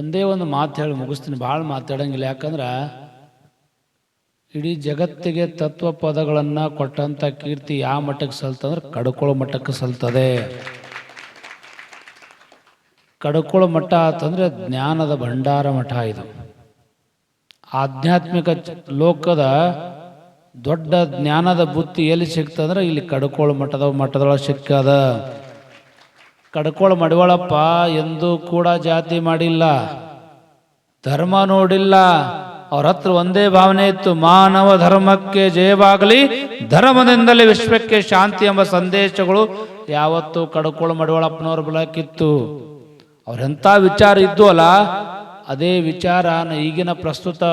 ಒಂದೇ ಒಂದು ಮಾತು ಹೇಳಿ ಮುಗಿಸ್ತೀನಿ. ಭಾಳ ಮಾತಾಡಂಗಿಲ್ಲ. ಯಾಕಂದ್ರೆ ಇಡೀ ಜಗತ್ತಿಗೆ ತತ್ವ ಪದಗಳನ್ನು ಕೊಟ್ಟಂಥ ಕೀರ್ತಿ ಯಾವ ಮಟ್ಟಕ್ಕೆ ಸಲ್ತಂದ್ರೆ ಕಡ್ಕೊಳ್ಳೋ ಮಟ್ಟಕ್ಕೆ ಸಲ್ತದೆ. ಕಡ್ಕೊಳ್ಳೋ ಮಠ ಅಂತಂದರೆ ಜ್ಞಾನದ ಭಂಡಾರ ಮಠ ಇದು. ಆಧ್ಯಾತ್ಮಿಕ ಲೋಕದ ದೊಡ್ಡ ಜ್ಞಾನದ ಬುತ್ತಿ ಎಲ್ಲಿ ಸಿಕ್ತಂದ್ರೆ ಇಲ್ಲಿ ಕಡ್ಕೊಳ್ಳೋ ಮಠದ ಮಠದೊಳಗೆ ಸಿಕ್ಕದ ಕಡ್ಕೊಳ್ಳೋ ಮಡಿವಾಳಪ್ಪ ಎಂದು ಕೂಡ ಜಾತಿ ಮಾಡಿಲ್ಲ. ಧರ್ಮ ನೋಡಿಲ್ಲ. ಅವ್ರ ಹತ್ರ ಒಂದೇ ಭಾವನೆ ಇತ್ತು, ಮಾನವ ಧರ್ಮಕ್ಕೆ ಜಯವಾಗಲಿ, ಧರ್ಮದಿಂದಲೇ ವಿಶ್ವಕ್ಕೆ ಶಾಂತಿ ಎಂಬ ಸಂದೇಶಗಳು ಯಾವತ್ತೂ ಕಡ್ಕೊಳ ಮಡಿವಾಳಪ್ಪನವ್ರ ಬಳಕಿತ್ತು ಅವ್ರೆಂಥ ವಿಚಾರ ಇದ್ದು ಅಲ್ಲ, ಅದೇ ವಿಚಾರ ನ- ಈಗಿನ ಪ್ರಸ್ತುತ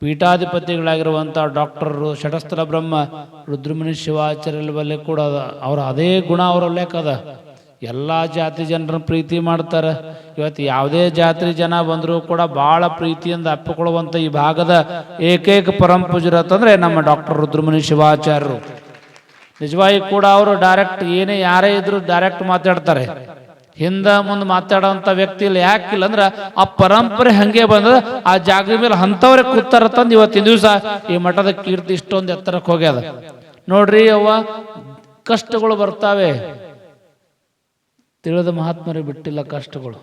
ಪೀಠಾಧಿಪತಿಗಳಾಗಿರುವಂಥ ಡಾಕ್ಟರ್ ಷಟಸ್ಥಲ ಬ್ರಹ್ಮ ರುದ್ರಮುನಿ ಶಿವಾಚಾರ್ಯ ಬಲ್ಲಿ ಕೂಡ ಅದ. ಅವ್ರ ಅದೇ ಗುಣ ಅವರ ಲೆಕ್ಕದ. ಎಲ್ಲ ಜಾತಿ ಜನರನ್ನ ಪ್ರೀತಿ ಮಾಡ್ತಾರೆ. ಇವತ್ತು ಯಾವುದೇ ಜಾತಿ ಜನ ಬಂದರೂ ಕೂಡ ಭಾಳ ಪ್ರೀತಿಯಿಂದ ಅಪ್ಪಿಕೊಳ್ಳುವಂಥ ಈ ಭಾಗದ ಏಕೈಕ ಪರಂ ಪೂಜರು ಅಂತಂದ್ರೆ ನಮ್ಮ ಡಾಕ್ಟರ್ ರುದ್ರಮುನಿ ಶಿವಾಚಾರ್ಯರು. ನಿಜವಾಗಿ ಕೂಡ ಅವರು ಡೈರೆಕ್ಟ್ ಏನೇ ಯಾರೇ ಇದ್ದರೂ ಡೈರೆಕ್ಟ್ ಮಾತಾಡ್ತಾರೆ. ಹಿಂದೆ ಮುಂದೆ ಮಾತಾಡೋವಂಥ ವ್ಯಕ್ತಿ ಇಲ್ಲ. ಯಾಕಿಲ್ಲ ಅಂದ್ರೆ ಆ ಪರಂಪರೆ ಹಂಗೆ ಬಂದ್ರೆ ಆ ಜಾಗದ ಮೇಲೆ ಅಂಥವ್ರೆ ಕೂತಾರತ್ತಂದು ತಂದು ಇವತ್ತಿನ ದಿವಸ ಈ ಮಠದ ಕೀರ್ತಿ ಇಷ್ಟೊಂದು ಎತ್ತರಕ್ಕೆ ಹೋಗ್ಯದ. ನೋಡ್ರಿ ಅವ್ವ, ಕಷ್ಟಗಳು ಬರ್ತಾವೆ. ತಿಳಿದ ಮಹಾತ್ಮರಿಗೆ ಬಿಟ್ಟಿಲ್ಲ ಕಷ್ಟಗಳು.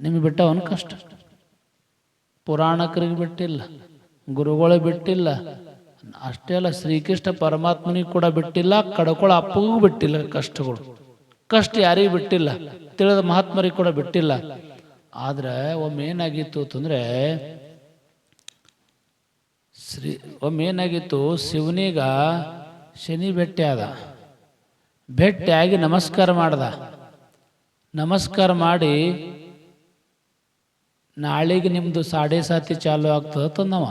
ನಿಮಗೆ ಬಿಟ್ಟವನು ಕಷ್ಟ. ಪುರಾಣಕರಿಗೆ ಬಿಟ್ಟಿಲ್ಲ ಗುರುಗಳಿಗೆ ಬಿಟ್ಟಿಲ್ಲ. ಅಷ್ಟೇ ಅಲ್ಲ, ಶ್ರೀಕೃಷ್ಣ ಪರಮಾತ್ಮನಿಗೆ ಕೂಡ ಬಿಟ್ಟಿಲ್ಲ, ಕಡಕೊಳ ಅಪ್ಪಗೂ ಬಿಟ್ಟಿಲ್ಲ ಕಷ್ಟಗಳು. ಕಷ್ಟ ಯಾರಿಗೂ ಬಿಟ್ಟಿಲ್ಲ, ತಿಳಿದ ಮಹಾತ್ಮರಿಗೆ ಕೂಡ ಬಿಟ್ಟಿಲ್ಲ. ಆದ್ರೆ ಒಮ್ಮೆ ಏನಾಗಿತ್ತು ಅಂತಂದ್ರೆ, ಶ್ರೀ ಒಮ್ಮೆ ಏನಾಗಿತ್ತು, ಶಿವನಿಗ ಶನಿ ಭೇಟಿ ಆದ. ಭೇಟಿಯಾಗಿ ನಮಸ್ಕಾರ ಮಾಡ್ದ. ನಮಸ್ಕಾರ ಮಾಡಿ ನಾಳೆಗೆ ನಿಮ್ಮದು ಸಾಡೆ ಸಾತಿ ಚಾಲು ಆಗ್ತದೆ ತಂದವ.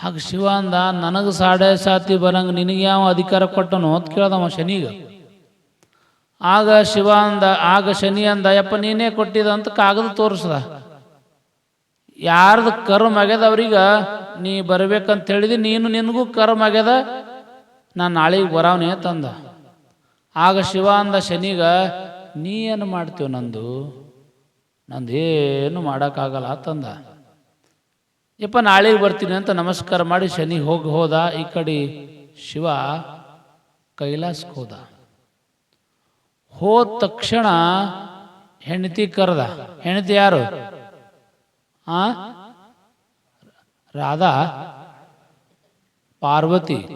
ಹಾಗೆ ಶಿವ ಅಂದ ನನಗೆ ಸಾಡೆ ಸಾತಿ ಬರಂಗ ನಿನಗೆ ಯಾವ ಅಧಿಕಾರ ಕೊಟ್ಟನು ಅಂತ ಕೇಳ್ದವ ಶನಿಗ. ಆಗ ಶಿವ ಅಂದ ಆಗ ಶನಿ ಅಂದ, ಯಪ್ಪ ನೀನೇ ಕೊಟ್ಟಿದ ಅಂತ ಕಾಗದ ತೋರಿಸ್ದ. ಯಾರ್ದು ಕರ್ಮ ಆಗ್ಯದ ಅವ್ರಿಗೆ, ನೀ ಬರ್ಬೇಕಂತ ಹೇಳಿದಿ, ನೀನು ನಿನಗೂ ಕರ್ಮ ಆಗ್ಯದ ನಾನು ನಾಳೆಗೆ ಬರವನೇ ತಂದ. ಆಗ ಶಿವ ಅಂದ ಶನಿಗ, ನೀ ಏನು ಮಾಡ್ತೀವ ನಂದು? ನಂದೇನು ಮಾಡೋಕ್ಕಾಗಲ್ಲ ತಂದ. ಯಪ್ಪ, ನಾಳೆಗೆ ಬರ್ತೀನಿ ಅಂತ ನಮಸ್ಕಾರ ಮಾಡಿ ಶನಿ ಹೋಗಿ ಹೋದ. ಈ ಕಡೆ ಶಿವ ಕೈಲಾಸಕ್ಕೆ ಹೋದ ಹೋದ ತಕ್ಷಣ ಹೆಂಡತಿ ಕರೆದ. ಹೆಂಡತಿ ಯಾರು? ಆ? ರಾಧಾ ಪಾರ್ವತಿ.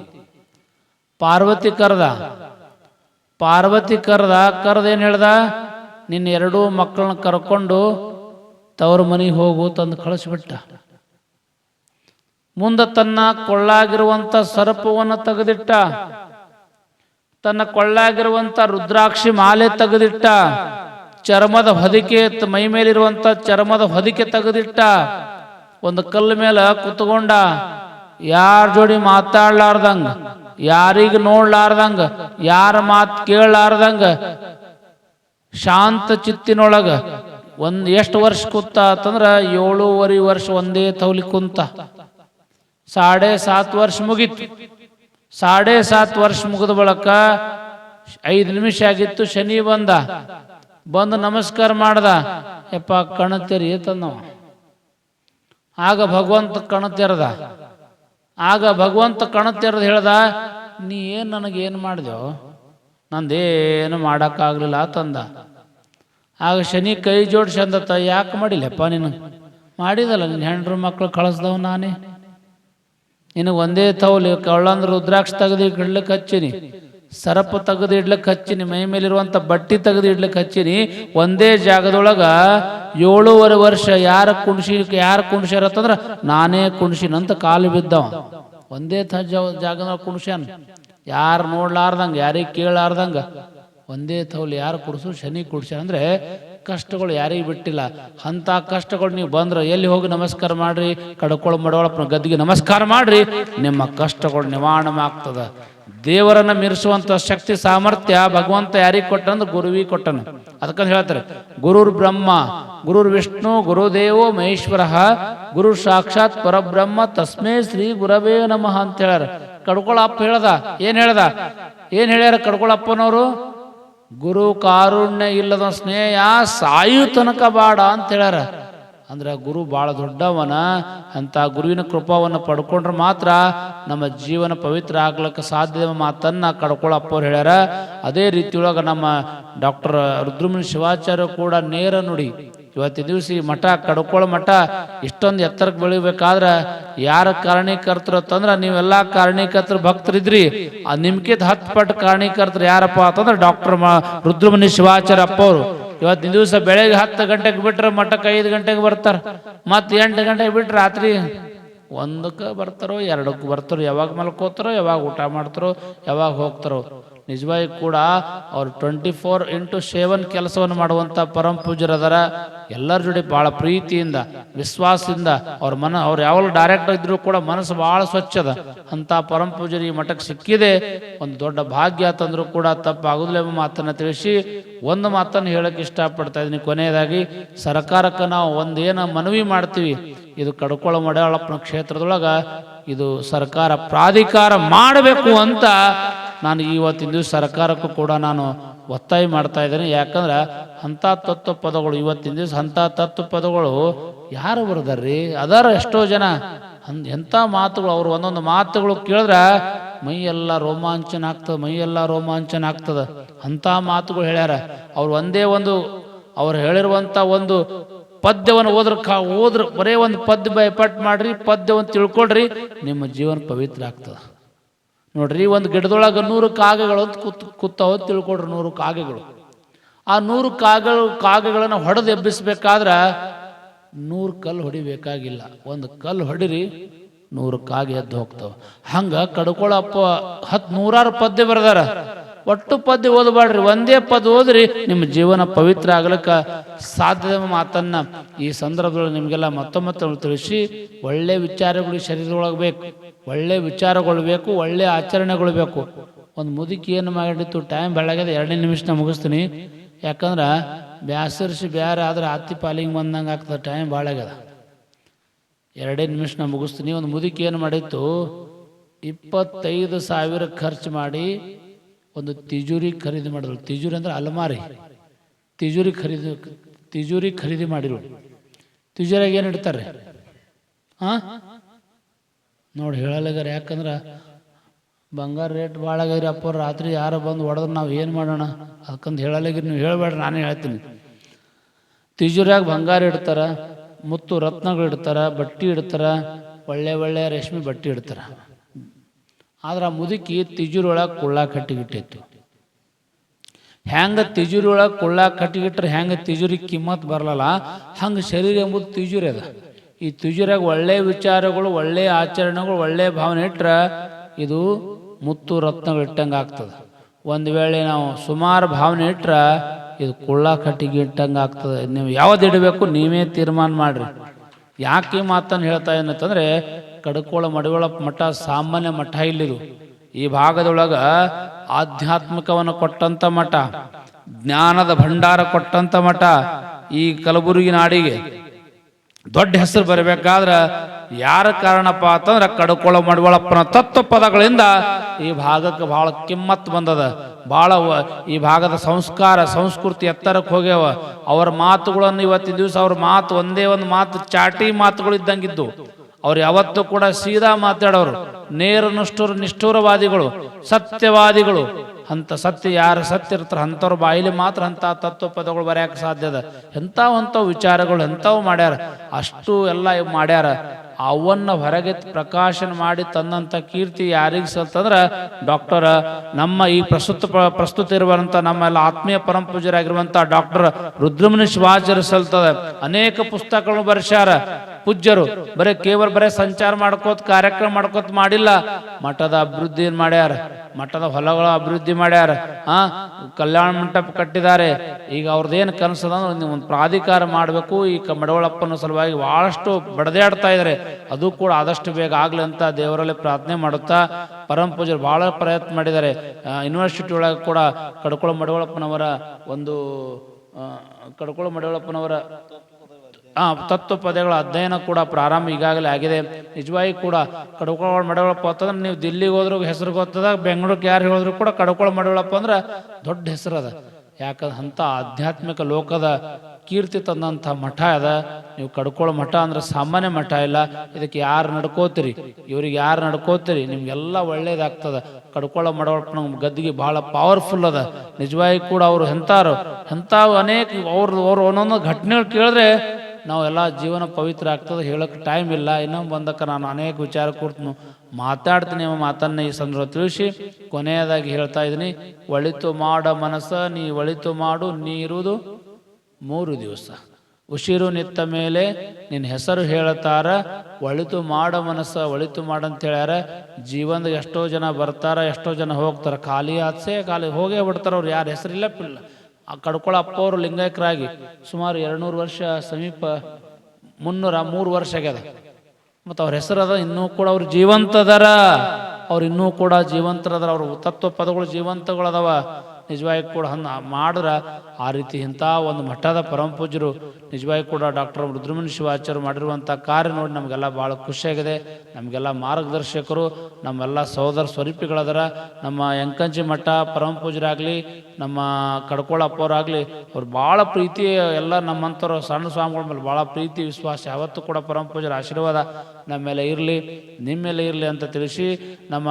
ಪಾರ್ವತಿ ಕರೆದ. ಪಾರ್ವತಿ ಕರೆದ ಕರೆದೇನು ಹೇಳ್ದ? ನಿನ್ನ ಎರಡೂ ಮಕ್ಕಳನ್ನ ಕರ್ಕೊಂಡು ತವ್ರ ಮನೆಗೆ ಹೋಗು ತಂದು ಕಳಿಸ್ಬಿಟ್ಟ. ಮುಂದೆ ತನ್ನ ಕೊಳ್ಳಾಗಿರುವಂಥ ಸರ್ಪವನ್ನು ತೆಗೆದಿಟ್ಟ. ತನ್ನ ಕೊಳ್ಳಾಗಿರುವಂಥ ರುದ್ರಾಕ್ಷಿ ಮಾಲೆ ತೆಗೆದಿಟ್ಟ. ಚರ್ಮದ ಹೊದಿಕೆ, ಮೈ ಮೇಲಿರುವಂಥ ಚರ್ಮದ ಹೊದಿಕೆ ತೆಗೆದಿಟ್ಟ. ಒಂದು ಕಲ್ಲು ಮೇಲೆ ಕುತ್ಕೊಂಡ. ಯಾರ ಜೋಡಿ ಮಾತಾಡ್ಲಾರ್ದಂಗ? ಯಾರಿಗ ನೋಡ್ಲಾರ್ದಂಗ, ಯಾರ ಮಾತ್ ಕೇಳಲಾರ್ದಂಗ, ಶಾಂತ ಚಿತ್ತಿನೊಳಗ ಒಂದ್ ಎಷ್ಟು ವರ್ಷ ಕೂತ ಅಂತಂದ್ರ ಏಳೂವರೆ ವರ್ಷ ಒಂದೇ ತೌಲಿ ಕುಂತ. ಸಾಡೆ ಸಾತ್ ವರ್ಷ ಮುಗೀತು. ಸಾಡೆ ಸಾತ್ ವರ್ಷ ಮುಗಿದ ಬಳಕ ಐದು ನಿಮಿಷ ಆಗಿತ್ತು ಶನಿ ಬಂದ. ಬಂದು ನಮಸ್ಕಾರ ಮಾಡ್ದ. ಯಪ್ಪ ಕಣ ತೆರಿ ಆಗ ಭಗವಂತ ಕಣ ತೆರೆದ. ಆಗ ಭಗವಂತ ಕಣತೆರೆದು ಹೇಳ್ದ, ನೀ ಏನು ನನಗೇನು ಮಾಡಿದೆವು ನಂದೇನು ಮಾಡೋಕ್ಕಾಗಲಿಲ್ಲ ತಂದ. ಆಗ ಶನಿ ಕೈ ಜೋಡಿಸಿ ಅಂದತ್ತ ಯಾಕೆ ಮಾಡಿಲ್ಲಪ್ಪ ನೀನು? ಮಾಡಿದಲ್ಲ ನಿನ್ನ ಹೆಂಡ್ರು ಮಕ್ಕಳು ಕಳಿಸ್ದವು ನಾನೇ. ನಿನಗೆ ಒಂದೇ ತೌಲಿ, ಕಳ್ಳಂದ್ರೆ ರುದ್ರಾಕ್ಷ ತೆಗೆದು ಗಿಡ್ಲಕ್ಕೆ ಹಚ್ಚಿನಿ. ಸರಪ ತೆಗೆದು ಇಡ್ಲಿಕ್ಕೆ ಹಚ್ಚಿನಿ, ಮೈ ಮೇಲಿರುವಂಥ ಬಟ್ಟಿ ತೆಗೆದು ಇಡ್ಲಿಕ್ಕೆ ಹಚ್ಚಿನಿ. ಒಂದೇ ಜಾಗದೊಳಗೆ ಏಳೂವರೆ ವರ್ಷ ಯಾರ ಕುಣಿಸಿ, ಯಾರು ಕುಣಿಸ್ಯಾರ ಅಂತಂದ್ರ ನಾನೇ ಕುಣಿಸಿನಂತ ಕಾಲು ಬಿದ್ದವ. ಒಂದೇ ತ ಜಾಗದೊಳಗೆ ಕುಣಿಸ್ಯಾನ. ಯಾರು ನೋಡ್ಲಾರ್ದಂಗ, ಯಾರಿಗೆ ಕೇಳಾರ್ದಂಗ ಒಂದೇ ತೌಲಿ ಯಾರು ಕುಡಿಸು, ಶನಿ ಕುಡಿಸ ಅಂದ್ರೆ ಕಷ್ಟಗಳು ಯಾರಿಗೆ ಬಿಟ್ಟಿಲ್ಲ. ಅಂತ ಕಷ್ಟಗಳು ನೀವು ಬಂದ್ರೆ ಎಲ್ಲಿ ಹೋಗಿ ನಮಸ್ಕಾರ ಮಾಡ್ರಿ? ಕಡ್ಕೊಳ ಮಡವಳಪ್ಪ ಗದ್ದಿಗೆ ನಮಸ್ಕಾರ ಮಾಡ್ರಿ. ನಿಮ್ಮ ಕಷ್ಟಗಳು ನಿವಾರಣೆ ಆಗ್ತದ. ದೇವರನ್ನ ಮೀರಿಸುವಂಥ ಶಕ್ತಿ, ಸಾಮರ್ಥ್ಯ ಭಗವಂತ ಯಾರಿಗೆ ಕೊಟ್ಟಂದ್ರೆ ಗುರುವಿ ಕೊಟ್ಟನು. ಅದಕ್ಕಂತ ಹೇಳ್ತಾರೆ, ಗುರುರ್ ಬ್ರಹ್ಮ, ಗುರುರ್ ವಿಷ್ಣು, ಗುರುದೇವೋ ಮಹೇಶ್ವರ ಗುರು ಸಾಕ್ಷಾತ್ ಪರಬ್ರಹ್ಮ, ತಸ್ಮೇ ಶ್ರೀ ಗುರವೇ ನಮಃ ಅಂತ ಹೇಳ್ಯಾರ. ಕಡ್ಕೊಳಪ್ಪ ಹೇಳ್ದ, ಏನು ಹೇಳ್ದ? ಏನು ಹೇಳ್ಯಾರ ಕಡ್ಕೊಳಪ್ಪನವರು? ಗುರು ಕಾರುಣ್ಯ ಇಲ್ಲದ ಸ್ನೇಹ ಸಾಯು ತನಕ ಬಾಡ ಅಂತ ಹೇಳ್ಯಾರ. ಅಂದ್ರೆ ಗುರು ಭಾಳ ದೊಡ್ಡವನ, ಅಂತ ಗುರುವಿನ ಕೃಪವನ್ನು ಪಡ್ಕೊಂಡ್ರೆ ಮಾತ್ರ ನಮ್ಮ ಜೀವನ ಪವಿತ್ರ ಆಗ್ಲಿಕ್ಕೆ ಸಾಧ್ಯ ಮಾತನ್ನು ಅವ್ರು ಹೇಳ್ಯಾರ. ಅದೇ ರೀತಿಯೊಳಗೆ ನಮ್ಮ ಡಾಕ್ಟರ್ ರುದ್ರಮುನಿ ಶಿವಾಚಾರ್ಯ ಕೂಡ ನೇರ ನುಡಿ. ಇವತ್ತಿನ ದಿವಸ ಈ ಮಠ, ಕಡ್ಕೊಳ ಮಠ ಇಷ್ಟೊಂದು ಎತ್ತರಕ್ಕೆ ಬೆಳಿಬೇಕಾದ್ರೆ ಯಾರ ಕಾರಣೀಕರ್ತರು ಅಂತಂದ್ರೆ ನೀವೆಲ್ಲ ಕಾರಣೀಕರ್ತರು ಭಕ್ತರಿದ್ರಿ. ಆ ನಿಮ್ಕಿಂತ ಹತ್ತು ಪಟ್ಟು ಕಾರಣೀಕರ್ತರು ಯಾರಪ್ಪ ಅಂತಂದ್ರೆ ಡಾಕ್ಟರ್ ರುದ್ರಮುನಿ ಶಿವಾಚಾರ್ಯಪ್ಪ ಅವರು ಇವತ್ತಿನ ದಿವಸ ಬೆಳಗ್ಗೆ ಹತ್ತು ಗಂಟೆಗೆ ಬಿಟ್ರೆ ಮಠಕ್ಕೆ ಐದು ಗಂಟೆಗೆ ಬರ್ತಾರೆ. ಮತ್ತು ಎಂಟು ಗಂಟೆಗೆ ಬಿಟ್ರೆ ರಾತ್ರಿ ಒಂದಕ್ಕೆ ಬರ್ತಾರೋ, ಎರಡಕ್ಕೆ ಬರ್ತಾರೋ, ಯಾವಾಗ ಮಲ್ಕೋತಾರೋ, ಯಾವಾಗ ಊಟ ಮಾಡ್ತಾರೋ, ಯಾವಾಗ ಹೋಗ್ತಾರೋ. ನಿಜವಾಗಿ ಕೂಡ ಅವ್ರು ಟ್ವೆಂಟಿ ಫೋರ್ ಇಂಟು ಸೆವೆನ್ ಕೆಲಸವನ್ನು ಮಾಡುವಂಥ ಪರಮ ಪೂಜರದರ ಎಲ್ಲರ ಜೋಡಿ ಭಾಳ ಪ್ರೀತಿಯಿಂದ, ವಿಶ್ವಾಸದಿಂದ ಅವ್ರ ಮನ, ಅವ್ರು ಯಾವಾಗ ಡೈರೆಕ್ಟರ್ ಇದ್ದರೂ ಕೂಡ ಮನಸ್ಸು ಭಾಳ ಸ್ವಚ್ಛದ ಅಂತ ಪರಮ ಪೂಜರಿ ಈ ಮಠಕ್ಕೆ ಸಿಕ್ಕಿದೆ. ಒಂದು ದೊಡ್ಡ ಭಾಗ್ಯ ತಂದರೂ ಕೂಡ ತಪ್ಪಾಗುದಿಲ್ಲ ಎಂಬ ಮಾತನ್ನು ತಿಳಿಸಿ ಒಂದು ಮಾತನ್ನು ಹೇಳಕ್ಕೆ ಇಷ್ಟಪಡ್ತಾ ಇದ್ದೀನಿ. ಕೊನೆಯದಾಗಿ, ಸರ್ಕಾರಕ್ಕೆ ನಾವು ಒಂದೇನು ಮನವಿ ಮಾಡ್ತೀವಿ. ಇದು ಕಡ್ಕೊಳ ಮಡಾಳಪ್ಪನ ಕ್ಷೇತ್ರದೊಳಗೆ ಇದು ಸರ್ಕಾರ ಪ್ರಾಧಿಕಾರ ಮಾಡಬೇಕು ಅಂತ ನಾನು ಇವತ್ತಿನ ದಿವಸ ಸರ್ಕಾರಕ್ಕೂ ಕೂಡ ನಾನು ಒತ್ತಾಯ ಮಾಡ್ತಾ ಇದ್ದೇನೆ. ಯಾಕಂದ್ರೆ ಅಂಥ ತತ್ವ ಪದಗಳು, ಇವತ್ತಿನ ದಿವಸ ಅಂಥ ತತ್ವ ಪದಗಳು ಯಾರು ಬರ್ದಾರ್ರಿ? ಅದಾರ ಎಷ್ಟೋ ಜನ. ಅನ್ ಎಂಥ ಮಾತುಗಳು, ಅವ್ರು ಒಂದೊಂದು ಮಾತುಗಳು ಕೇಳಿದ್ರೆ ಮೈ ಎಲ್ಲ ರೋಮಾಂಚನ ಆಗ್ತದೆ ಮೈ ಎಲ್ಲ ರೋಮಾಂಚನ ಆಗ್ತದೆ. ಅಂಥ ಮಾತುಗಳು ಹೇಳ್ಯಾರ. ಅವ್ರು ಒಂದೇ ಒಂದು, ಅವ್ರು ಹೇಳಿರುವಂಥ ಒಂದು ಪದ್ಯವನ್ನು ಓದ್ರ ಕಾ, ಓದ್ರ ಬರೇ ಒಂದು ಪದ್ಯ ಬೈಪಾಟ್ ಮಾಡ್ರಿ, ಪದ್ಯವನ್ನು ತಿಳ್ಕೊಳ್ರಿ, ನಿಮ್ಮ ಜೀವನ ಪವಿತ್ರ ಆಗ್ತದೆ. ನೋಡ್ರಿ ಒಂದು ಗಿಡದೊಳಗೆ ನೂರು ಕಾಗೆಗಳು ಅಂತ ಕೂತ್ ಕೂತಾವ ತಿಳ್ಕೊಡ್ರಿ ನೂರು ಕಾಗೆಗಳು. ಆ ನೂರು ಕಾಗೆಗಳು ಕಾಗೆಗಳನ್ನು ಹೊಡೆದು ಎಬ್ಬಿಸ್ಬೇಕಾದ್ರೆ ನೂರು ಕಲ್ಲು ಹೊಡಿಬೇಕಾಗಿಲ್ಲ. ಒಂದು ಕಲ್ಲು ಹೊಡಿರಿ, ನೂರು ಕಾಗೆ ಎದ್ದು ಹೋಗ್ತಾವ. ಹಂಗ ಕಡ್ಕೊಳಪ್ಪ, ಹತ್ತು ನೂರಾರು ಪದ್ಯ ಬರೆದಾರ. ಒಟ್ಟು ಪದ್ಯ ಓದಬಾಡ್ರಿ ಒಂದೇ ಪದ ಓದ್ರಿ, ನಿಮ್ಮ ಜೀವನ ಪವಿತ್ರ ಆಗ್ಲಿಕ್ಕೆ ಸಾಧ್ಯದ ಮಾತನ್ನ ಈ ಸಂದರ್ಭದೊಳಗೆ ನಿಮಗೆಲ್ಲ ಮತ್ತೊಮ್ಮೆ ತಿಳಿಸಿ, ಒಳ್ಳೆ ವಿಚಾರಗಳು ಶರೀರದೊಳಗೆ ಬೇಕು, ಒಳ್ಳೆ ವಿಚಾರಗಳು ಬೇಕು, ಒಳ್ಳೆ ಆಚರಣೆಗಳು ಬೇಕು. ಒಂದು ಮುದುಕಿ ಏನು ಮಾಡಿತ್ತು ಟೈಮ್ ಬೆಳಗ್ಗೆ ಎರಡನೇ ನಿಮಿಷನ ಮುಗಿಸ್ತೀನಿ. ಯಾಕಂದ್ರೆ ಬ್ಯಾಸರಿಸಿ ಬೇರೆ ಆದ್ರೆ ಹತ್ತಿ ಪಾಲಿಂಗ್ ಬಂದಂಗೆ ಆಗ್ತದೆ ಟೈಮ್ ಭಾಳ ಆಗ್ಯದ ಎರಡೇ ನಿಮಿಷನ ಮುಗಿಸ್ತೀನಿ. ಒಂದು ಮುದುಕಿ ಏನು ಮಾಡಿತ್ತು, ಇಪ್ಪತ್ತೈದು ಸಾವಿರ ಖರ್ಚು ಮಾಡಿ ಒಂದು ತಿಜೂರಿ ಖರೀದಿ ಮಾಡಿದ್ರು. ತಿಜೂರಿ ಅಂದ್ರೆ ಅಲಮಾರಿ. ತಿಜೂರಿ ಖರೀದಿ ತಿಜೂರಿ ಖರೀದಿ ಮಾಡಿರು. ತಿಜೂರಿಯಾಗ ಏನು ಇಡ್ತಾರೆ? ಹಾಂ ನೋಡಿ ಹೇಳಲಾಗ್ಯಾರ ಯಾಕಂದ್ರೆ ಬಂಗಾರ ರೇಟ್ ಭಾಳ ಆಗ್ಯಾರ ಅಪ್ಪ ರಾತ್ರಿ ಯಾರು ಬಂದು ಹೊಡೆದ್ರೆ ನಾವು ಏನು ಮಾಡೋಣ? ಅದಕ್ಕಂತ ಹೇಳಲಾಗಿರಿ ನೀವು ಹೇಳಬೇಡ್ರಿ, ನಾನೇ ಹೇಳ್ತೀನಿ. ತಿಜೂರಿಯಾಗ ಬಂಗಾರ ಇಡ್ತಾರೆ, ಮುತ್ತು ರತ್ನಗಳು ಇಡ್ತಾರೆ ಬಟ್ಟೆ ಇಡ್ತಾರೆ, ಒಳ್ಳೆ ಒಳ್ಳೆ ರೇಷ್ಮೆ ಬಟ್ಟೆ ಇಡ್ತಾರ. ಆದ್ರೆ ಆ ಮುದುಕಿ ತಿಜುರೊಳಗೆ ಕುಳ್ಳ ಕಟ್ಟಿಗಿಟ್ಟಿತ್ತು. ಹೆಂಗ ತಿಜುರೊಳಗೆ ಕುಳ್ಳ ಕಟ್ಟಿಗಿಟ್ರೆ ಹೆಂಗೆ ತಿಜುರಿಗೆ ಕಿಮ್ಮತ್ ಬರಲಲ್ಲ, ಹಂಗೆ ಶರೀರ ಎಂಬುದು ತಿಜೂರಿ ಅದ. ಈ ತಿಜುರಾಗ ಒಳ್ಳೆ ವಿಚಾರಗಳು, ಒಳ್ಳೆ ಆಚರಣೆಗಳು, ಒಳ್ಳೆ ಭಾವನೆ ಇಟ್ರೆ ಇದು ಮುತ್ತು ರತ್ನಗಳು ಇಟ್ಟಂಗೆ ಆಗ್ತದೆ. ಒಂದು ವೇಳೆ ನಾವು ಸುಮಾರು ಭಾವನೆ ಇಟ್ರೆ ಇದು ಕುಳ್ಳ ಕಟ್ಟಿಗೆ ಇಟ್ಟಂಗೆ ಆಗ್ತದೆ. ನೀವು ಯಾವ್ದು ಇಡಬೇಕು, ನೀವೇ ತೀರ್ಮಾನ ಮಾಡಿರಿ. ಯಾಕೆ ಈ ಮಾತನ್ನು ಹೇಳ್ತಾ ಏನಂತಂದ್ರೆ ಕಡ್ಕೋಳ ಮಡಿವಳ ಮಠ ಸಾಮಾನ್ಯ ಮಠ ಇಲ್ಲಿದು. ಈ ಭಾಗದೊಳಗ ಆಧ್ಯಾತ್ಮಿಕವನ್ನು ಕೊಟ್ಟಂತ ಮಠ, ಜ್ಞಾನದ ಭಂಡಾರ ಕೊಟ್ಟಂತ ಮಠ ಈ ಕಲಬುರಗಿ ನಾಡಿಗೆ. ದೊಡ್ಡ ಹೆಸರು ಬರಬೇಕಾದ್ರ ಯಾರ ಕಾರಣಪ್ಪ ಅಂತಂದ್ರೆ ಕಡ್ಕೊಳ ಮಡಿವಳಪ್ಪನ ತತ್ವ ಪದಗಳಿಂದ ಈ ಭಾಗಕ್ಕೆ ಬಹಳ ಕಿಮ್ಮತ್ ಬಂದದ. ಬಹಳ ಈ ಭಾಗದ ಸಂಸ್ಕಾರ, ಸಂಸ್ಕೃತಿ ಎತ್ತರಕ್ಕೆ ಹೋಗ್ಯಾವ. ಅವರ ಮಾತುಗಳನ್ನು ಇವತ್ತಿನ ದಿವಸ ಅವ್ರ ಮಾತು ಒಂದೇ ಒಂದು ಮಾತು, ಚಾಟಿ ಮಾತುಗಳು ಇದ್ದಂಗಿದ್ದು ಅವ್ರು ಯಾವತ್ತೂ ಕೂಡ ಸೀದಾ ಮಾತಾಡೋರು. ನೇರ ನಿಷ್ಠುರ ನಿಷ್ಠುರವಾದಿಗಳು, ಸತ್ಯವಾದಿಗಳು. ಅಂತ ಸತ್ಯ ಯಾರು ಸತ್ಯ ಇರ್ತಾರೆ ಅಂಥವ್ರ ಬಾಯಿಲಿ ಮಾತ್ರ ಅಂತ ತತ್ವ ಪದಗಳು ಬರೆಯಕ್ಕೆ ಸಾಧ್ಯ ಅದ. ಎಂಥವು ಅಂಥವು ವಿಚಾರಗಳು ಎಂಥವು ಮಾಡ್ಯಾರ. ಅಷ್ಟು ಎಲ್ಲ ಮಾಡ್ಯಾರ. ಅವನ್ನ ಹೊರಗೆ ಪ್ರಕಾಶನ ಮಾಡಿ ತಂದಂಥ ಕೀರ್ತಿ ಯಾರಿಗೆ ಸಲ್ತಂದ್ರೆ ಡಾಕ್ಟರ್, ನಮ್ಮ ಈ ಪ್ರಸ್ತುತ ಪ್ರಸ್ತುತ ಇರುವಂಥ ನಮ್ಮ ಎಲ್ಲ ಆತ್ಮೀಯ ಪರಮ ಪೂಜ್ಯರಾಗಿರುವಂತ ಡಾಕ್ಟರ್ ರುದ್ರಮುನಿ ಶಿವಾಚಾರ್ಯ ಸಲ್ತದ ಅನೇಕ ಪುಸ್ತಕಗಳನ್ನು ಬರೆಸ್ಯಾರ. ಪೂಜ್ಯರು. ಬರೇ ಕೇವಲ ಬರೇ ಸಂಚಾರ ಮಾಡ್ಕೋತ, ಕಾರ್ಯಕ್ರಮ ಮಾಡ್ಕೋತ ಮಾಡಿಲ್ಲ. ಮಠದ ಅಭಿವೃದ್ಧಿ ಮಾಡ್ಯಾರ? ಮಠದ ಹೊಲಗಳ ಅಭಿವೃದ್ಧಿ ಮಾಡ್ಯಾರ. ಆ, ಕಲ್ಯಾಣ ಮಂಟಪ ಕಟ್ಟಿದ್ದಾರೆ ಈಗ ಅವ್ರದ್ದೇನು ಕನಸದ ನೀವು ಒಂದು ಪ್ರಾಧಿಕಾರ ಮಾಡಬೇಕು. ಈ ಮಡವಳಪ್ಪನ ಸಲುವಾಗಿ ಬಹಳಷ್ಟು ಬಡದಾಡ್ತಾ ಇದ್ದಾರೆ ಅದು ಕೂಡ ಆದಷ್ಟು ಬೇಗ ಆಗ್ಲಿ ಅಂತ ದೇವರಲ್ಲಿ ಪ್ರಾರ್ಥನೆ ಮಾಡುತ್ತಾ ಪರಮ ಪೂಜರು ಬಹಳ ಪ್ರಯತ್ನ ಮಾಡಿದ್ದಾರೆ. ಯೂನಿವರ್ಸಿಟಿ ಒಳಗೆ ಕೂಡ ಕಡ್ಕೊಳ ಮಡವಳಪ್ಪನವರ ಒಂದು ಕಡ್ಕೊಳ ಮಡವಳಪ್ಪನವರ ಆ ತತ್ವ ಪದಗಳ ಅಧ್ಯಯನ ಕೂಡ ಪ್ರಾರಂಭ ಈಗಾಗಲೇ ಆಗಿದೆ. ನಿಜವಾಗಿ ಕೂಡ ಕಡ್ಕೊಳ ಮಡವಳಪ್ಪ ಅಂತಂದ್ರೆ ನೀವು ದಿಲ್ಲಿಗೆ ಹೋದ್ರೂ ಹೆಸರು ಗೊತ್ತದ, ಬೆಂಗಳೂರಿಗೆ ಯಾರು ಹೇಳಿದ್ರು ಕೂಡ ಕಡ್ಕೊಳ ಮಡವಳಪ್ಪ ಅಂದ್ರೆ ದೊಡ್ಡ ಹೆಸರದ ಯಾಕಂದ್ರೆ ಅಂಥ ಆಧ್ಯಾತ್ಮಿಕ ಲೋಕದ ಕೀರ್ತಿ ತಂದಂಥ ಮಠ ಅದ. ನೀವು ಕಡ್ಕೊಳ್ಳೋ ಮಠ ಅಂದ್ರೆ ಸಾಮಾನ್ಯ ಮಠ ಇಲ್ಲ. ಇದಕ್ಕೆ ಯಾರು ನಡ್ಕೋತೀರಿ? ಇವ್ರಿಗೆ ಯಾರು ನಡ್ಕೋತೀರಿ? ನಿಮ್ಗೆಲ್ಲ ಒಳ್ಳೇದಾಗ್ತದ. ಕಡ್ಕೊಳ್ಳೋ ಮಡವಳಪ್ಪ ನಮ್ಮ ಗದ್ದಿಗೆ ಬಹಳ ಪವರ್ಫುಲ್ ಅದ. ನಿಜವಾಗಿ ಕೂಡ ಅವರು ಎಂತಾರು ಎಂಥ ಅನೇಕ ಅವ್ರ ಅವ್ರು ಒಂದೊಂದು ಘಟನೆಗಳು ಕೇಳಿದ್ರೆ ನಾವೆಲ್ಲ ಜೀವನ ಪವಿತ್ರ ಆಗ್ತದೆ, ಹೇಳೋಕೆ ಟೈಮ್ ಇಲ್ಲ. ಇನ್ನೊಂದು ಬಂದಕ್ಕೆ ನಾನು ಅನೇಕ ವಿಚಾರ ಕೊಡ್ತೀನಿ. ಮಾತಾಡ್ತೀನಿ ಎಂಬ ಮಾತನ್ನು ಈ ಸಂದರ್ಭ ತಿಳಿಸಿ. ಕೊನೆಯದಾಗಿ ಹೇಳ್ತಾ ಇದ್ದೀನಿ, ಒಳಿತು ಮಾಡ ಮನಸ್ಸ, ನೀ ಒಳಿತು ಮಾಡು ನೀರುದು ಮೂರು ದಿವಸ. ಉಸಿರು ನಿತ್ತ ಮೇಲೆ ನಿನ್ನ ಹೆಸರು ಹೇಳುತ್ತಾರ ಒಳಿತು ಮಾಡ ಮನಸ್ಸ, ಒಳಿತು ಮಾಡಂತ ಹೇಳ್ಯಾರ. ಜೀವನದ ಎಷ್ಟೋ ಜನ ಬರ್ತಾರ, ಎಷ್ಟೋ ಜನ ಹೋಗ್ತಾರ. ಖಾಲಿ ಆತ್ಸೆ ಖಾಲಿ ಹೋಗೇ ಬಿಡ್ತಾರ ಅವ್ರು. ಯಾರ ಹೆಸರಿಲ್ಲ ಪಿಲ್ಲ ಆ ಕಡ್ಕೊಳ ಅಪ್ಪ ಅವರು ಲಿಂಗಾಯಕರಾಗಿ ಸುಮಾರು ಎರಡ್ನೂರು ವರ್ಷ ಸಮೀಪ ಮುನ್ನೂರ ಮೂರು ವರ್ಷ ಆಗ್ಯದ. ಮತ್ತು ಅವ್ರ ಹೆಸರದ ಇನ್ನೂ ಕೂಡ ಅವ್ರು ಜೀವಂತದರ. ಅವ್ರು ಇನ್ನೂ ಕೂಡ ಜೀವಂತರದರ. ಅವ್ರ ತತ್ವ ಪದಗಳು ಜೀವಂತಗಳದವ. ನಿಜವಾಗಿ ಕೂಡ ಹನ್ನ ಮಾಡ್ರೆ, ಆ ರೀತಿ ಇಂಥ ಒಂದು ಮಠದ ಪರಮ ಪೂಜ್ಯರು ನಿಜವಾಗಿ ಕೂಡ ಡಾಕ್ಟರ್ ರುದ್ರಮನ್ ಶಿವಾಚಾರ್ಯ ಮಾಡಿರುವಂಥ ಕಾರ್ಯ ನೋಡಿ ನಮಗೆಲ್ಲ ಭಾಳ ಖುಷಿಯಾಗಿದೆ. ನಮಗೆಲ್ಲ ಮಾರ್ಗದರ್ಶಕರು, ನಮ್ಮೆಲ್ಲ ಸಹೋದರ ಸ್ವರೂಪಿಗಳದರ, ನಮ್ಮ ಎಂಕಂಚಿ ಮಠ ಪರಮ ಪೂಜ್ಯರಾಗಲಿ, ನಮ್ಮ ಕಡ್ಕೊಳಪ್ಪವರಾಗಲಿ, ಅವ್ರು ಭಾಳ ಪ್ರೀತಿ ಎಲ್ಲ ನಮ್ಮಂಥವ್ರು ಸಣ್ಣ ಸ್ವಾಮಿಗಳ ಮೇಲೆ ಭಾಳ ಪ್ರೀತಿ, ವಿಶ್ವಾಸ. ಯಾವತ್ತೂ ಕೂಡ ಪರಮ ಪೂಜ್ಯರ ಆಶೀರ್ವಾದ ನಮ್ಮ ಮೇಲೆ ಇರಲಿ ನಿಮ್ಮ ಮೇಲೆ ಇರಲಿ ಅಂತ ತಿಳಿಸಿ ನಮ್ಮ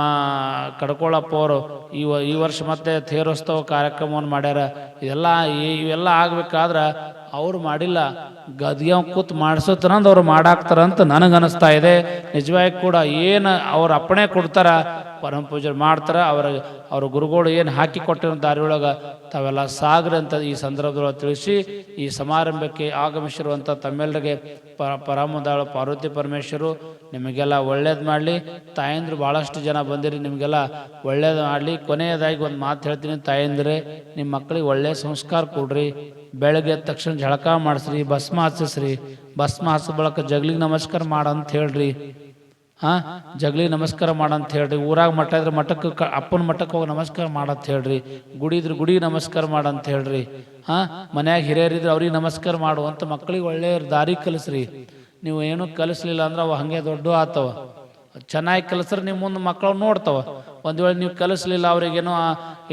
ಕಡ್ಕೊಳಪ್ಪ ಅವರು ಈ ಈ ವರ್ಷ ಮತ್ತೆ ತೇರೋತ್ಸವ ಕಾರ್ಯಕ್ರಮವನ್ನು ಮಾಡ್ಯಾರ. ಇದೆಲ್ಲ ಇವೆಲ್ಲ ಆಗ್ಬೇಕಾದ್ರೆ ಅವ್ರು ಮಾಡಿಲ್ಲ ಗದ್ಗೆ ಕೂತ್ ಮಾಡಿಸೋತನಂದು ಅವ್ರು ಮಾಡಾಕ್ತಾರಂತ ನನಗನ್ನಿಸ್ತಾ ಇದೆ. ನಿಜವಾಗಿ ಕೂಡ ಏನು ಅವ್ರ ಅಪ್ಪಣೆ ಕೊಡ್ತಾರ, ಪರಮ ಪೂಜೆ ಮಾಡ್ತಾರ, ಅವ್ರ ಅವ್ರ ಗುರುಗಳು ಏನು ಹಾಕಿ ಕೊಟ್ಟಿರೋ ದಾರಿ ಒಳಗೆ ತಾವೆಲ್ಲ ಸಾಗ್ರಿ ಅಂತ ಈ ಸಂದರ್ಭದೊಳಗೆ ತಿಳಿಸಿ, ಈ ಸಮಾರಂಭಕ್ಕೆ ಆಗಮಿಸಿರುವಂಥ ತಮ್ಮೆಲ್ಲರಿಗೆ ಪರ ಪರಮದಾಳು ಪಾರ್ವತಿ ಪರಮೇಶ್ವರು, ನಿಮಗೆಲ್ಲ ಒಳ್ಳೇದು ಮಾಡಲಿ. ತಾಯಂದ್ರು ಭಾಳಷ್ಟು ಜನ ಬಂದಿರಿ, ನಿಮಗೆಲ್ಲ ಒಳ್ಳೇದು ಮಾಡಲಿ. ಕೊನೆಯದಾಗಿ ಒಂದು ಮಾತು ಹೇಳ್ತೀನಿ ತಾಯಂದ್ರೆ ನಿಮ್ಮ ಮಕ್ಕಳಿಗೆ ಒಳ್ಳೆಯ ಸಂಸ್ಕಾರ ಕೊಡ್ರಿ. ಬೆಳಗ್ಗೆ ಎದ್ದ ತಕ್ಷಣ ಝಳಕ ಮಾಡಿಸ್ರಿ, ಭಸ್ಮ ಹಚ್ಚಿಸ್ರಿ, ಭಸ್ಮ ಹಚ್ಚ ಬಳಕ ಜಗ್ಲಿಗೆ ನಮಸ್ಕಾರ ಮಾಡಂತ ಹೇಳ್ರಿ. ಹಾಂ, ಜಗ್ಲಿಗೆ ನಮಸ್ಕಾರ ಮಾಡಂತ ಹೇಳ್ರಿ. ಊರಾಗ ಮಠ ಇದ್ರೆ ಮಠಕ್ಕೆ ಕ- ಅಪ್ಪನ ಮಠಕ್ಕೆ ಹೋಗಿ ನಮಸ್ಕಾರ ಮಾಡಂತ ಹೇಳ್ರಿ. ಗುಡಿ ಇದ್ರೆ ಗುಡಿಗೆ ನಮಸ್ಕಾರ ಮಾಡಂತ ಹೇಳ್ರಿ. ಹಾಂ, ಮನ್ಯಾಗ ಹಿರಿಯರಿದ್ರೆ ಅವ್ರಿಗೆ ನಮಸ್ಕಾರ ಮಾಡು ಅಂತ ಮಕ್ಕಳಿಗೆ ಒಳ್ಳೆಯ ದಾರಿ ಕಲಿಸ್ರಿ. ನೀವು ಏನೂ ಕಲಿಸ್ಲಿಲ್ಲ ಅಂದ್ರೆ ಅವು ಹಾಗೆ ದೊಡ್ಡ ಆತವ. ಚೆನ್ನಾಗಿ ಕಲಿಸ್ರೆ ನಿಮ್ಮ ಮುಂದೆ ಮಕ್ಕಳು ನೋಡ್ತಾವ. ಒಂದು ವೇಳೆ ನೀವು ಕಲಿಸಲಿಲ್ಲ, ಅವ್ರಿಗೇನೋ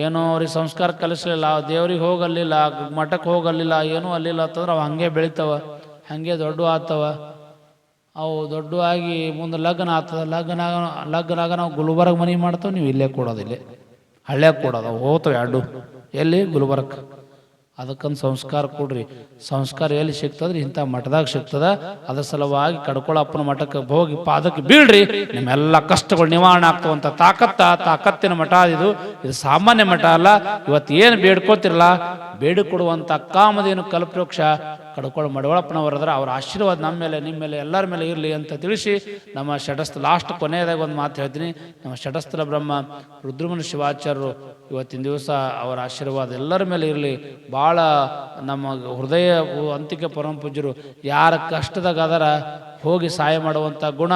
ಏನೋ ಅವ್ರಿಗೆ ಸಂಸ್ಕಾರ ಕಲಿಸಲಿಲ್ಲ ದೇವ್ರಿಗೆ ಹೋಗಲಿಲ್ಲ, ಮಠಕ್ಕೆ ಹೋಗಲಿಲ್ಲ, ಏನೂ ಅಲ್ಲಿಲ್ಲ ಅಂತಂದ್ರೆ ಅವು ಹಂಗೆ ಬೆಳಿತಾವ, ಹಂಗೆ ದೊಡ್ಡ ಆತವ. ಅವು ದೊಡ್ಡ ಆಗಿ ಮುಂದೆ ಲಗ್ನ ಆತದ ಲಗ್ನ ಲಗ್ನಾಗ ನಾವು ಗುಲ್ಬರ್ಗ ಮನೆ ಮಾಡ್ತಾವೆ, ನೀವು ಇಲ್ಲೇ ಕೊಡೋದಿಲ್ಲ ಹಳ್ಳ್ಯಾಗ ಕೊಡೋದು ಹೋಗ್ತಾವೆ ಎರಡು. ಎಲ್ಲಿ? ಗುಲ್ಬರ್ಗ. ಅದಕ್ಕಂದು ಸಂಸ್ಕಾರ ಕೊಡ್ರಿ. ಸಂಸ್ಕಾರ ಎಲ್ಲಿ ಸಿಗ್ತದ್ರಿ? ಇಂಥ ಮಠದಾಗ ಸಿಗ್ತದ. ಅದ್ರ ಸಲುವಾಗಿ ಕಡ್ಕೊಳಪ್ಪನ ಮಠಕ್ಕೆ ಹೋಗಿ ಪಾದಕ್ಕೆ ಬೀಳ್ರಿ. ನಿಮ್ಮೆಲ್ಲ ಕಷ್ಟಗಳು ನಿವಾರಣೆ ಆಗ್ತವಂಥ ತಾಕತ್ತ, ತಾಕತ್ತಿನ ಮಠ ಇದು. ಇದು ಸಾಮಾನ್ಯ ಮಠ ಅಲ್ಲ. ಇವತ್ತು ಏನು ಬೇಡ್ಕೋತಿರಲ್ಲ? ಬೇಡಿಕೊಡುವಂಥ ಕಾಮಧೇನು ಕಲ್ಪವೃಕ್ಷ ಕಡ್ಕೊಳ್ಳೋ ಮಡವಳಪ್ಪನವರದ್ರ ಅವರ ಆಶೀರ್ವಾದ ನಮ್ಮ ಮೇಲೆ, ನಿಮ್ಮ ಮೇಲೆ, ಎಲ್ಲರ ಮೇಲೆ ಇರಲಿ ಅಂತ ತಿಳಿಸಿ ನಮ್ಮ ಷಡಸ್ಥ ಲಾಸ್ಟ್ ಕೊನೆಯದಾಗ ಒಂದು ಮಾತು ಹೇಳ್ತೀನಿ. ನಮ್ಮ ಷಟಸ್ಥಲ ಬ್ರಹ್ಮ ರುದ್ರಮುನಿ ಶಿವಾಚಾರ್ಯರು ಇವತ್ತಿನ ದಿವಸ ಅವರ ಆಶೀರ್ವಾದ ಎಲ್ಲರ ಮೇಲೆ ಇರಲಿ. ಭಾಳ ನಮ್ಮ ಹೃದಯ ಅಂತಿಕೆ ಪರಮ ಪೂಜ್ಯರು ಯಾರ ಕಷ್ಟದಾಗ ಅದರ ಹೋಗಿ ಸಹಾಯ ಮಾಡುವಂಥ ಗುಣ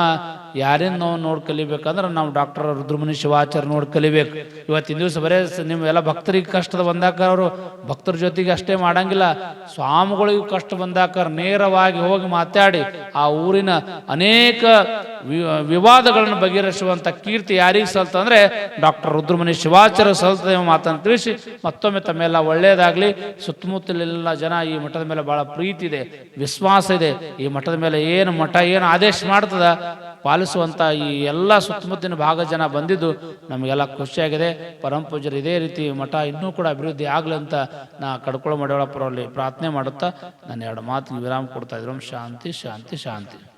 ಯಾರಿಂದ ನಾವು ನೋಡಿ ಕಲಿಬೇಕಂದ್ರೆ ನಾವು ಡಾಕ್ಟರ್ ರುದ್ರಮುನಿ ಶಿವಾಚಾರ್ಯ ನೋಡಿ ಕಲಿಬೇಕು ಇವತ್ತಿನ ದಿವಸ ಬರೇ ನಿಮ್ಮ ಎಲ್ಲ ಭಕ್ತರಿಗೆ ಕಷ್ಟದ ಬಂದಾಕ ಅವರು, ಭಕ್ತರ ಜೊತೆಗೆ ಅಷ್ಟೇ ಮಾಡಂಗಿಲ್ಲ. ಸ್ವಾಮಿಗಳಿಗೂ ಕಷ್ಟ ಬಂದಾಕ ನೇರವಾಗಿ ಹೋಗಿ ಮಾತಾಡಿ, ಆ ಊರಿನ ಅನೇಕ ವಿವಾದಗಳನ್ನು ಬಗೆಹರಿಸುವಂಥ ಕೀರ್ತಿ ಯಾರಿಗೆ ಸಲ್ತಂದ್ರೆ ಡಾಕ್ಟರ್ ರುದ್ರಮುನಿ ಶಿವಾಚಾರ್ಯ ಸಲ್ತದೆ ಮಾತನ್ನು ತಿಳಿಸಿ, ಮತ್ತೊಮ್ಮೆ ತಮ್ಮೆಲ್ಲ ಒಳ್ಳೆಯದಾಗಲಿ ಸುತ್ತಮುತ್ತಲೆಲ್ಲ ಜನ ಈ ಮಠದ ಮೇಲೆ ಬಹಳ ಪ್ರೀತಿ ಇದೆ, ವಿಶ್ವಾಸ ಇದೆ. ಈ ಮಠದ ಮೇಲೆ ಏನು ಮಠ, ಏನು ಆದೇಶ ಮಾಡ್ತದ? ಪಾಲಿಸುವಂತ ಈ ಎಲ್ಲ ಸುತ್ತಮುತ್ತಿನ ಭಾಗ ಜನ ಬಂದಿದ್ದು ನಮಗೆಲ್ಲ ಖುಷಿಯಾಗಿದೆ. ಪರಮ ಪೂಜ್ಯರು ಇದೇ ರೀತಿ ಮಠ ಇನ್ನೂ ಕೂಡ ಅಭಿವೃದ್ಧಿ ಆಗಲಿ ಅಂತ ನಾ ಕಡ್ಕೊಳ್ಳೋ ಮಡವಳಪ್ಪರಲ್ಲಿ ಪ್ರಾರ್ಥನೆ ಮಾಡುತ್ತಾ ನಾನು ಎರಡು ಮಾತಿಗೆ ವಿರಾಮ ಕೊಡ್ತಾ ಇದ್ರು. ಶಾಂತಿ ಶಾಂತಿ ಶಾಂತಿ.